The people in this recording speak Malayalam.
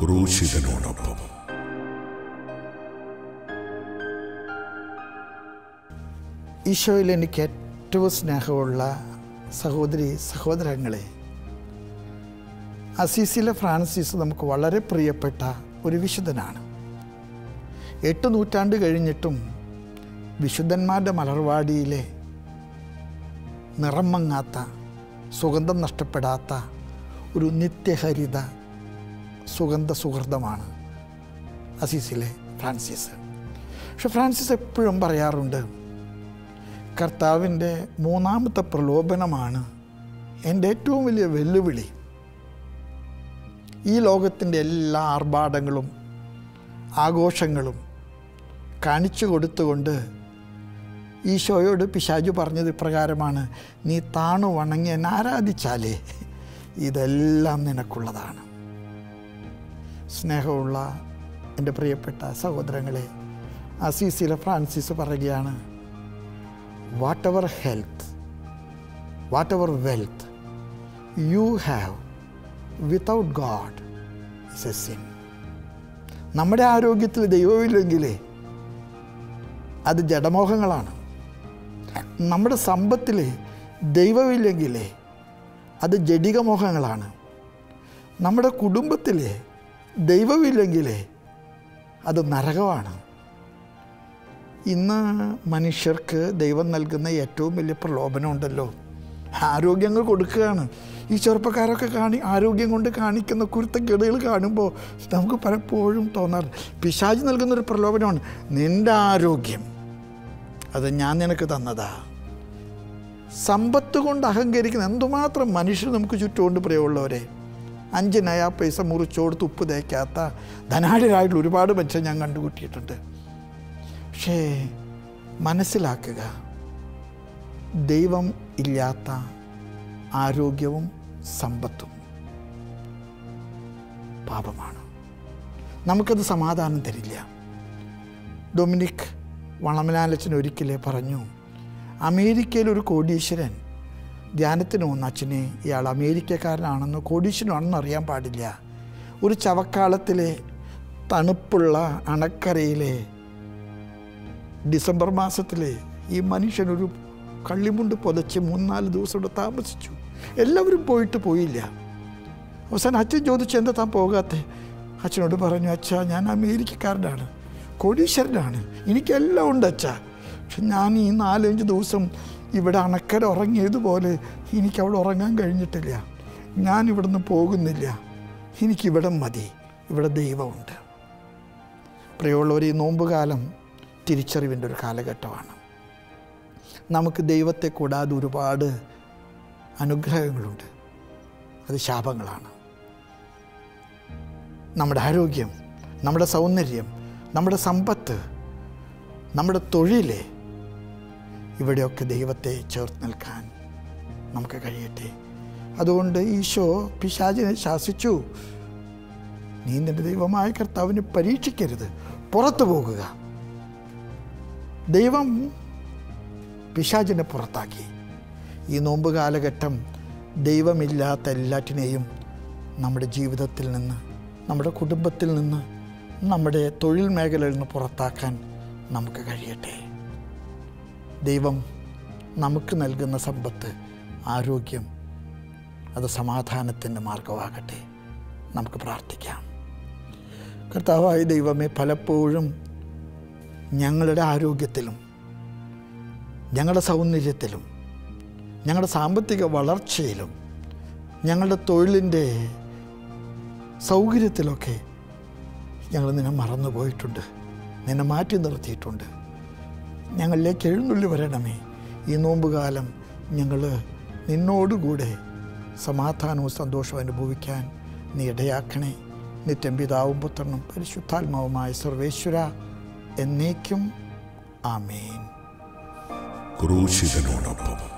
ക്രൂശിതനോടൊപ്പം. ഈശോയിൽ എനിക്ക് ഏറ്റവും സ്നേഹമുള്ള സഹോദരി സഹോദരങ്ങളെ അസീസിലെ ഫ്രാൻസിസ് നമുക്ക് വളരെ പ്രിയപ്പെട്ട ഒരു വിശുദ്ധനാണ്. എട്ട് നൂറ്റാണ്ട് കഴിഞ്ഞിട്ടും വിശുദ്ധന്മാരുടെ മലർവാടിയിലെ നിറം മങ്ങാത്ത സുഗന്ധം നഷ്ടപ്പെടാത്ത ഒരു നിത്യഹരിത സുഗന്ധ സുഹൃതമാണ് അസീസിലെ ഫ്രാൻസിസ്. പക്ഷെ ഫ്രാൻസിസ് എപ്പോഴും പറയാറുണ്ട് കർത്താവിന്റെ മൂന്നാമത്തെ പ്രലോഭനമാണ് എന്റെ ഏറ്റവും വലിയ വെല്ലുവിളി. ഈ ലോകത്തിന്റെ എല്ലാ ആർഭാടങ്ങളും ആഘോഷങ്ങളും കാണിച്ചു കൊടുത്തുകൊണ്ട് ഈശോയോട് പിശാജു പറഞ്ഞത് ഇപ്രകാരമാണ് നീ താണു വണങ്ങി എന്നെ ആരാധിച്ചാലേ? ഇതെല്ലാം നിനക്കുള്ളതാണ്. സ്നേഹമുള്ള എന്റെ പ്രിയപ്പെട്ട സഹോദരങ്ങളെ അസീസിലെ ഫ്രാൻസിസ് പറയുകയാണ് whatever health whatever wealth you have without God is a sin നമ്മുടെ ആരോഗ്യത്തിൽ ദൈവമില്ലെങ്കിൽ അത് ജഡമോഹങ്ങളാണ്. നമ്മുടെ സമ്പത്തിൽ ദൈവമില്ലെങ്കിൽ അത് ജഡികമോഹങ്ങളാണ്. നമ്മുടെ കുടുംബത്തിലെ ദൈവമില്ലെങ്കിലേ അത് നരകമാണ്. ഇന്ന് മനുഷ്യർക്ക് ദൈവം നൽകുന്ന ഏറ്റവും വലിയ പ്രലോഭനമുണ്ടല്ലോ. ആരോഗ്യങ്ങൾ കൊടുക്കുകയാണ്. ഈ ചെറുപ്പക്കാരൊക്കെ കാണി ആരോഗ്യം കൊണ്ട് കാണിക്കുന്ന കുരുത്തക്കേടുകൾ കാണുമ്പോൾ നമുക്ക് പലപ്പോഴും തോന്നാറ്. പിശാജ് നൽകുന്നൊരു പ്രലോഭനമാണ് നിന്റെ ആരോഗ്യം അത് ഞാൻ നിനക്ക് തന്നതാ. സമ്പത്ത് കൊണ്ട് അഹങ്കരിക്കുന്ന എന്തുമാത്രം മനുഷ്യർ നമുക്ക് ചുറ്റുമുണ്ട് പ്രിയമുള്ളവരെ. അഞ്ച് നയാ പൈസ മുറിച്ചോടുത്ത് ഉപ്പ് തേക്കാത്ത ധനാഢ്യരായിട്ടുള്ള ഒരുപാട് മനുഷ്യൻ ഞാൻ കണ്ടുകൂട്ടിയിട്ടുണ്ട്. പക്ഷേ മനസ്സിലാക്കുക ദൈവം ഇല്ലാത്ത ആരോഗ്യവും സമ്പത്തും പാപമാണ്. നമുക്കത് സമാധാനം തരില്ല. ഡൊമിനിക് വളമലാലച്ചൻ ഒരിക്കലേ പറഞ്ഞു അമേരിക്കയിൽ ഒരു കോടീശ്വരൻ ധ്യാനത്തിന് വന്ന അച്ഛനെ ഇയാൾ അമേരിക്കക്കാരനാണെന്ന് കോടീശ്വരനാണെന്ന് അറിയാൻ പാടില്ല. ഒരു ചവക്കാലത്തിലെ തണുപ്പുള്ള അണക്കരയിലെ ഡിസംബർ മാസത്തിലെ ഈ മനുഷ്യനൊരു കള്ളിമുണ്ട് പുതച്ച് മൂന്നാൽ ദിവസം ഇവിടെ താമസിച്ചു. എല്ലാവരും പോയിട്ട് പോയില്ല. അവസാനം അച്ഛൻ ചോദിച്ചു എന്താ താൻ പോകാത്ത? അച്ഛനോട് പറഞ്ഞു അച്ഛാ ഞാൻ അമേരിക്കക്കാരനാണ് കോടീശ്വരനാണ്. എനിക്കെല്ലാം ഉണ്ട് അച്ഛാ. പക്ഷെ ഞാൻ ഈ നാലഞ്ച് ദിവസം ഇവിടെ അണക്കര ഉറങ്ങിയതുപോലെ എനിക്ക് അവിടെ ഉറങ്ങാൻ കഴിഞ്ഞിട്ടില്ല. ഞാൻ ഇവിടുന്ന് പോകുന്നില്ല. എനിക്കിവിടെ മതി. ഇവിടെ ദൈവമുണ്ട്. പ്രിയമുള്ളവർ ഈ നോമ്പുകാലം തിരിച്ചറിവിന്റെ ഒരു കാലഘട്ടമാണ്. നമുക്ക് ദൈവത്തെ കൂടാതെ ഒരുപാട് അനുഗ്രഹങ്ങളുണ്ട്. അത് ശാപങ്ങളാണ്. നമ്മുടെ ആരോഗ്യം നമ്മുടെ സൗന്ദര്യം നമ്മുടെ സമ്പത്ത് നമ്മുടെ തൊഴിൽ ഇവിടെയൊക്കെ ദൈവത്തെ ചേർത്ത് നിൽക്കാൻ നമുക്ക് കഴിയട്ടെ. അതുകൊണ്ട് ഈശോ പിശാചിനെ ശാസിച്ചു. നീ നിന്റെ ദൈവമായ കർത്താവിനെ പരീക്ഷിക്കരുത്. പുറത്തു പോകുക. ദൈവം പിശാചിനെ പുറത്താക്കി. ഈ നോമ്പ് കാലഘട്ടം ദൈവമില്ലാത്ത എല്ലാറ്റിനെയും നമ്മുടെ ജീവിതത്തിൽ നിന്ന് നമ്മുടെ കുടുംബത്തിൽ നിന്ന് നമ്മുടെ തൊഴിൽ മേഖലയിൽ നിന്ന് പുറത്താക്കാൻ നമുക്ക് കഴിയട്ടെ. ദൈവം നമുക്ക് നൽകുന്ന സമ്പത്ത് ആരോഗ്യം അത് സമാധാനത്തിന്റെ മാർഗമാകട്ടെ. നമുക്ക് പ്രാർത്ഥിക്കാം. കർത്താവായ ദൈവമേ പലപ്പോഴും ഞങ്ങളുടെ ആരോഗ്യത്തിലും ഞങ്ങളുടെ സൗന്ദര്യത്തിലും ഞങ്ങളുടെ സാമ്പത്തിക വളർച്ചയിലും ഞങ്ങളുടെ തൊഴിലിന്റെ സൗകര്യത്തിലൊക്കെ ഞങ്ങൾ നിന്നെ മറന്നു പോയിട്ടുണ്ട് നിന്നെ മാറ്റി നിർത്തിയിട്ടുണ്ട്. ഞങ്ങളിലേക്ക് എഴുന്നള്ളി വരണമേ. ഈ നോമ്പുകാലം ഞങ്ങൾ നിന്നോടുകൂടെ സമാധാനവും സന്തോഷവും അനുഭവിക്കാൻ നീ ഇടയാക്കണേ. നിത്യം പിതാവും പുത്രനും പരിശുദ്ധാത്മാവുമായ സർവേശ്വര എന്നേക്കും ആമേൻ. ക്രൂശിതനോടൊപ്പം